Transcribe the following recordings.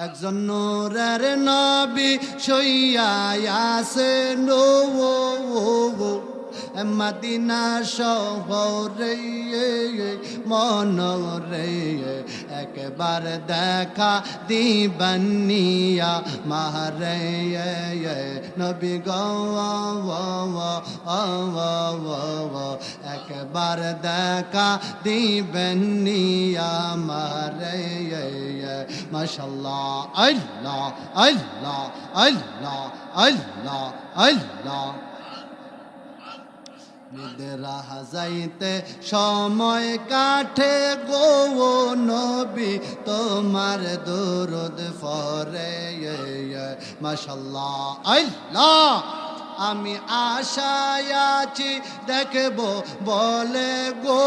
একজন নূরের নবী আসে নো মদিনা শহরে মন রে একবার দেখা দিবনিয়া মারে নবী গো একবার দেখা দিবনিয়া মারে মাশাল্লাহ, আল্লাহ আল্লাহ আল্লাহ আল্লাহ আল্লাহ। যাইতে সময় কাঠে গো নবী তোমার দুরুদ ফরে মাশাল্লাহ আল্লাহ। আমি আশায় আছি, দেখব, বলে গো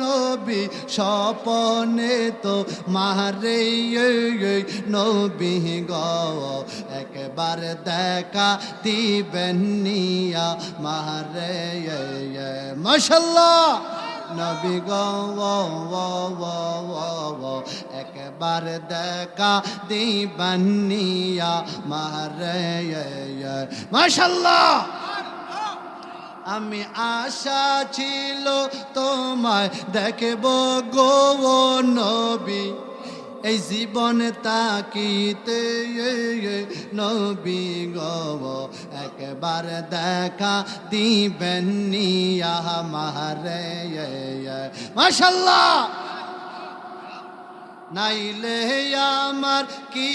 নবী, স্বপনে তো মারে নবী গ। একবার দেখা দিবেন নিয়া, মারে মশাল্লাহ। নবী গো একবার দেখা দিবানিয়া মারে মাশাল্লাহ আমি আশা ছিল তোমায় দেখব গো নবী। এই জীবন তাকিতে নবী গব, একবার দেখা দিবেন নিয়া মারে মাশাল্লাহ নাইলে আমার কি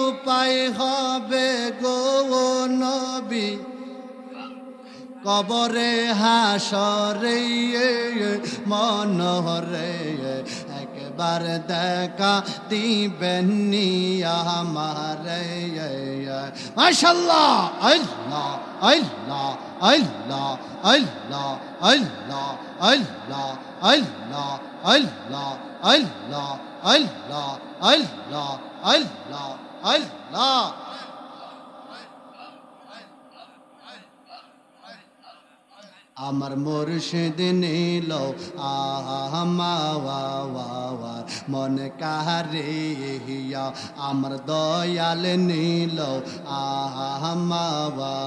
উপায় হবে গো নবী? কবরে হাসরে মনরে একবার দেখা দিবেন আমারে মাশাল্লাহ আল্লাহ আল্লাহ আল্লাহ আল্লাহ আল্লাহ আল্লাহ আল্লাহ আল্লাহ আল্লাহ আল্লাহ আল্লাহ আল্লাহ আল্লাহ আমার মুর্শিদ নীল আহমাওয়ার মন কাহারে হিয়া, আমার দয়াল নীল আহমাওয়ার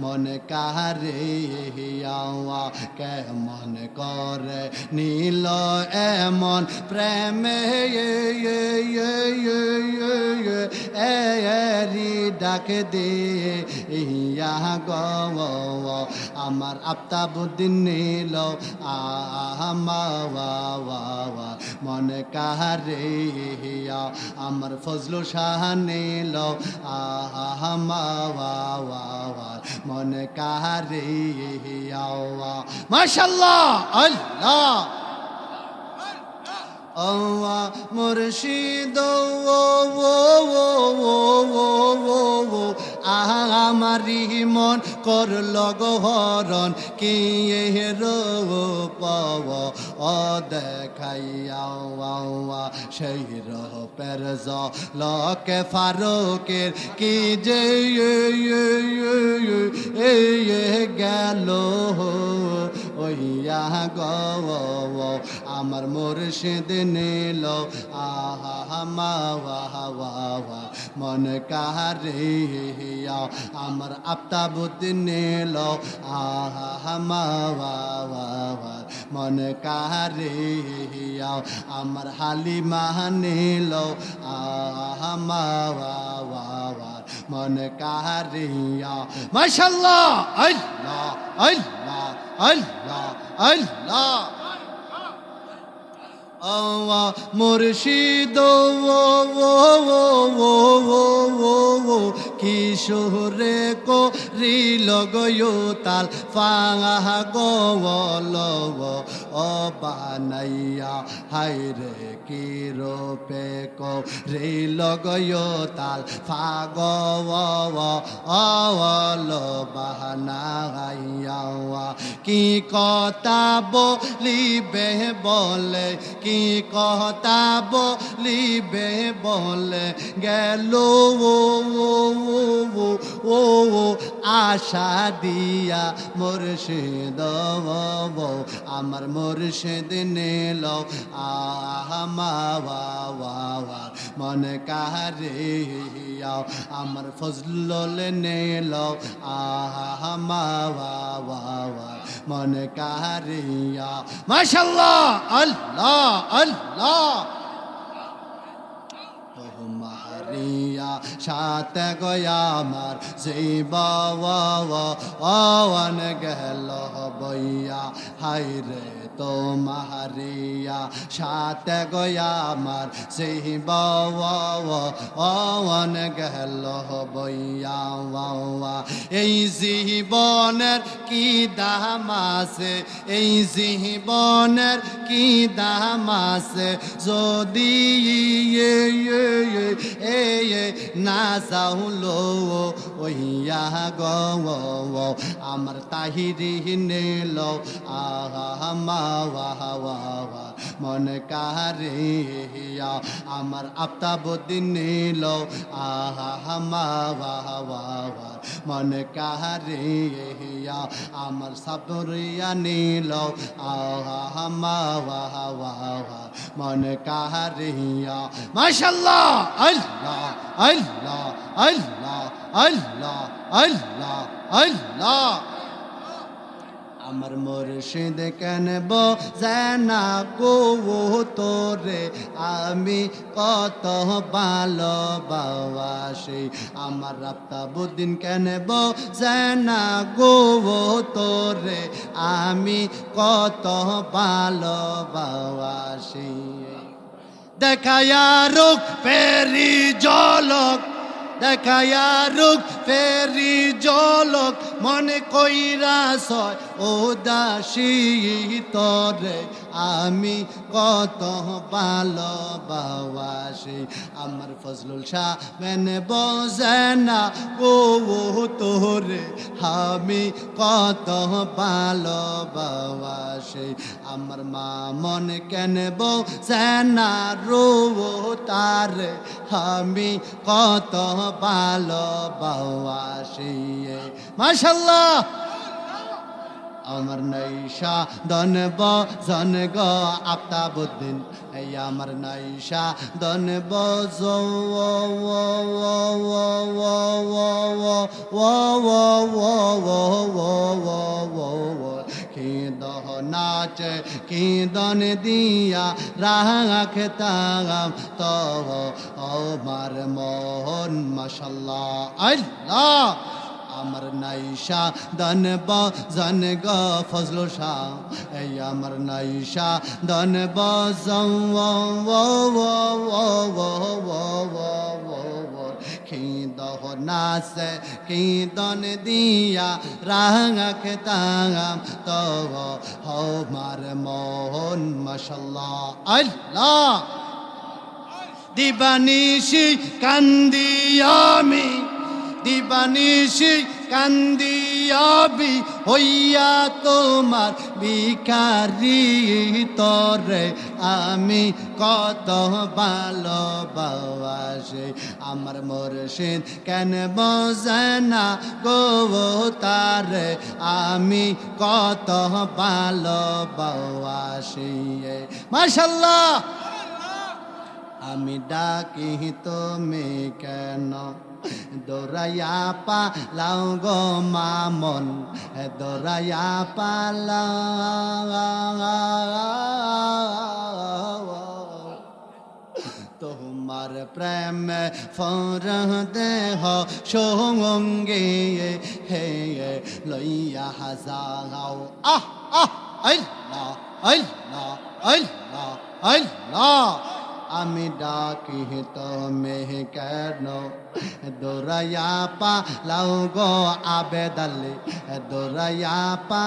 মন কাহারে হিয়া কেমন করে নীল এমন প্রেমে এরি ডাক দে ইয়া গো আমার আফতাবুদ্দিন নীল। আহমাওয়া মনে কাহারে হিয়া, আমার ফজলু শাহ নীল। আহমাওয়া মনে কাহারে হিয়া মাশাল্লাহ আল্লাহ। আল্লাহ মুর্শিদ আমারি মন করল গহরণ, কি পাব? ও দেখাইয়া সেই রহ পের লকে ফারুকের, কি যে গেল ওইয়া গো আমার মুর্শিদ নীল, আহা মাওয়া মন কাহারে হিয়া আমার আফতাবুদ্দিন নীল আহা মাওয়া মন কাহারে হিয়া আমার হালিমা নীল আহা মাওয়া মন কাহারিয়া মাশাল্লাহ আল্লাহ আল্লাহ আল্লাহ আল্লাহ আওয়া মুর্শিদ, ও ও ও ও ও ও ও ও কিশোরে কো রিল গয়ো তাল ফাঙা গো ল ও বানাইয়া হাই রে কি রূপে কো রিল গয়োতাল ফাগ অল বাহানা গাইয়া কি কথা বলিবে বলে, কি কথা বলিবে বলে, গেল ও ও আশা দিয়া মুর্শিদ আমার মুর্শিদ নীল আহমা মন কাহারিয়া আমার ফজলুল নীল আহমা মন কাহারিয়া মাশাল্লাহ আল্লাহ আল্লাহ। মারিয়া সাথে গয়ামার জীব ওয়ান গেল বইয়া হাই রে তো মারিয়া সাথে গয়ামার জীব ওয়ান গেল বইয়া এই জীবনের কি দাম আছে? এই জীবনের কি দাম আছে? যদি না চাউলো ওইয়া গ আমার তাহিরি নিল, আহা মন কাহারিয়া আমার আফতাবুদ্দিন নিল। আহা মা মন কাহারিয়া আমার সাবরিয়া নিল। আহা মা মন কাহারিয়া মাশাল্লাহ আল্লাহ আল্লাহ আল্লাহ আল্লাহ আল্লাহ আল্লাহ। আমার মুর্শিদ কেন জানা গো তোরে আমি কত ভালো ভালোবাসি। আমার রাপ্তাবুদ্দিন কেন জানা গো তোরে আমি কত ভালো ভালোবাসি। দেখায়া রোগ ফেরি জলক দেখায়া রোগ ফেরি জলক, মনে কইরা সয় ও দাসী তরে, আমি কত ভালোবাসি। আমার ফজলুল শাহ মেনে বোঝে না, ও তোরে, আমি কত ভালোবাসি। আমার মা মন কেন বোঝে না, রো তারে, আমি কত ভালোবাসি। মাশাল্লাহ। আমার নৈশা দন বজন গ আফতাবুদ্দিন এই আমার নৈশা দন দহ নাচ দন দিয়া রাখ তাগাম তহ আমার মোহন মাসাল্লাহ আল্লাহ আমার নাইশা, দন বজন গ, ফজল শাহ। এই আমার নাইশা, দন বজন খিদহ নাসে খিদন দিয়া রাঙাখ তাঙাম, তব হমার মোহন, মশাল্লাহ। আল্লাহ! দিবানিশি দিবানিশি কান্দিয়াবি হইয়া তোমার বিকারি তরে। আমি কত ভালোবাসি, আমার মুর্শিদ কেন বোঝে না গো তারে। আমি কত ভালো ভালোবাসি মাশাল্লাহ। আমি ডাকি তুমি কেন? দৌড়াইয়া পালাও গো মামন দৌড়াইয়া পালাও। তোমার প্রেম ফর দেহ সঙ্গে হে, লইয়া হাজাও আহ আহ আল্লাহ আল্লাহ আল্লাহ আল্লাহ আমি ডাকি তুমি কেন? দোরাইয়া পা লাউ গো আবেদালি, দোরাইয়া পা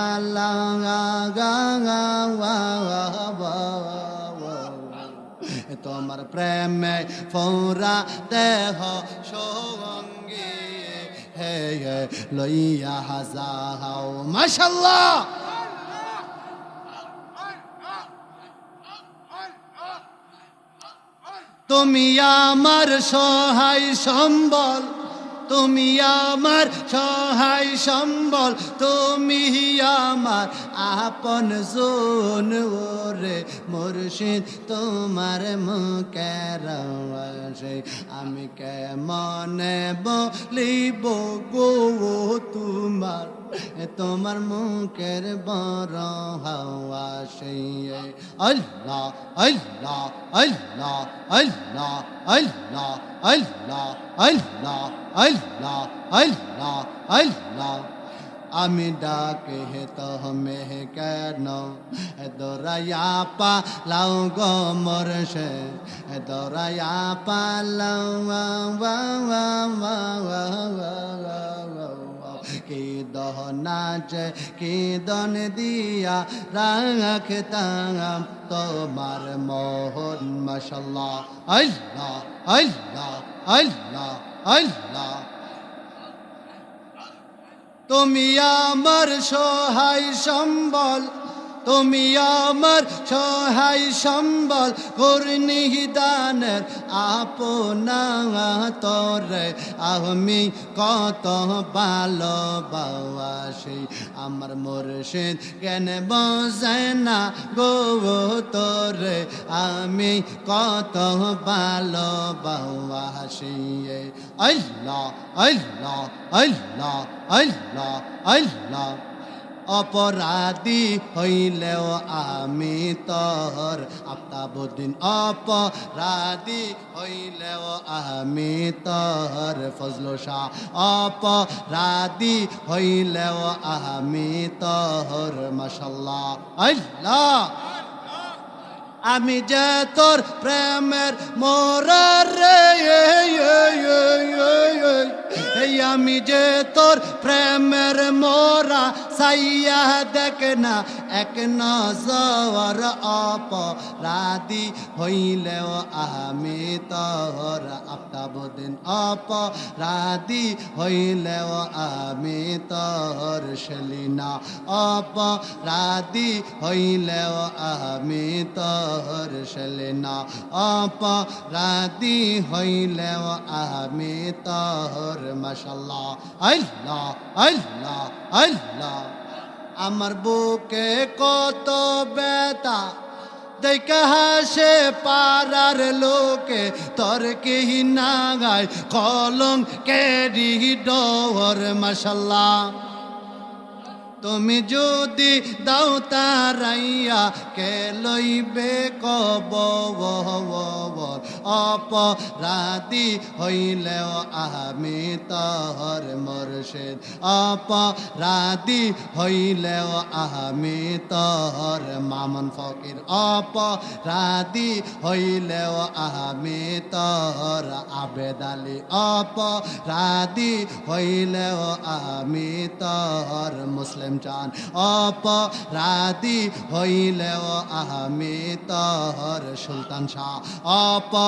তোমার প্রেমে ফৌরা দেহ সঙ্গে হে, লইয়া হাজাও, মাশাল্লাহ। তুমি আমার সহায় সম্বল, তুমি আমার সহায় সম্বল, তুমি আমার আপন জোন ওরে মুর্শিদ, তোমার মুখের আমি কেমনে বলিব গো তোমার তোমার মুখের বড় হাওয়া সেই আল্লাহ আল্লাহ আল্লাহ আল্লাহ আল্লাহ আল্লাহ আল্লাহ আল্লাহ আল্লাহ আল্লাহ। আমি ডাকে হে তো মে কেন? দোরায়া পা লাউ গো মোর সে দোরায়া পা লাউ দহনাচ কি দন দিয়া রাখতাম তোমার মোহন, মশাল্লাহ। আল্লাহ আল্লাহ আল্লাহ আল্লাহ। তুমি আমার সহায় সম্বল তুমি আমার সহায় সম্বল দানের আপনা তরে। আমি কত ভালোবাসি আমার মুর্শিদ, কেন বসে না গো তোরে। আমি কত ভালোবাসি আল্লাহ আল্লাহ আল্লাহ আল্লাহ আল্লাহ। অপরাধী হইলেও আমি তর আফতাবুদ্দিন। অপরাধী হইলেও আমি তর ফজল শাহ। অপরাধী হইলেও আমি তর মশাল্লাহ। আল্লাহ! আমি যে তোর প্রেমের মোরার আমি যে তোর প্রেমের মোরা সাইয়া দেখ না, এক নজর অপরাধী হইলেও আমি তোর আফতাবুদ্দিন অপরাধী হইলেও আমি তোর সেলিনা অপরাধী হইলেও আমি তোর সেলিনা অপরাধী হইলেও আমি তোর মশাল্লাহ। আল্লাহ আল্লাহ আল্লাহ। আমার বুকে কত বেতা হাসে পাড়ার লোকে। তোর কেহি না গায় কলম কেরি ডর মশাল্লাহ। তুমি যদি দাও তারাইয়া কে লইবে কব অপরাধী হইলেও আমি তহর মর্শেদ। অপরাধী হইলেও আমি তহর মামন ফকির। অপরাধী হইলেও আমি তহর আবেদ আলী। অপরাধী হইলেও আমি তহর মুসলিম চান অপরাধী হইলেও আমি তহর সুলতান শাহ।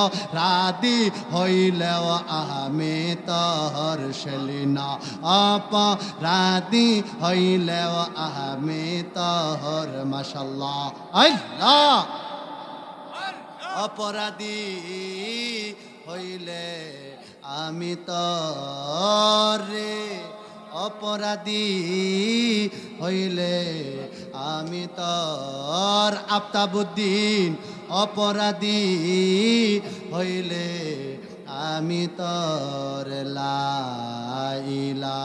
অপরাধী হইলেও আমি তহর সেলিনা অপরাধী হইলেও আমি তহর মশাল্লাহ আল্লাহ! অপরাধী হইলে আমি তরে অপরাধী হইলে আমি তর আফতাবুদ্দিন অপরাধী হইলে আমি তর মোহাম্মদুর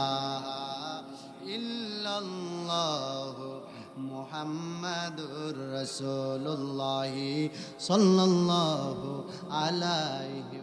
ইল্লাল্লাহ মুহাম্মাদুর রাসূলুল্লাহ সাল্লাল্লাহু আলাইহি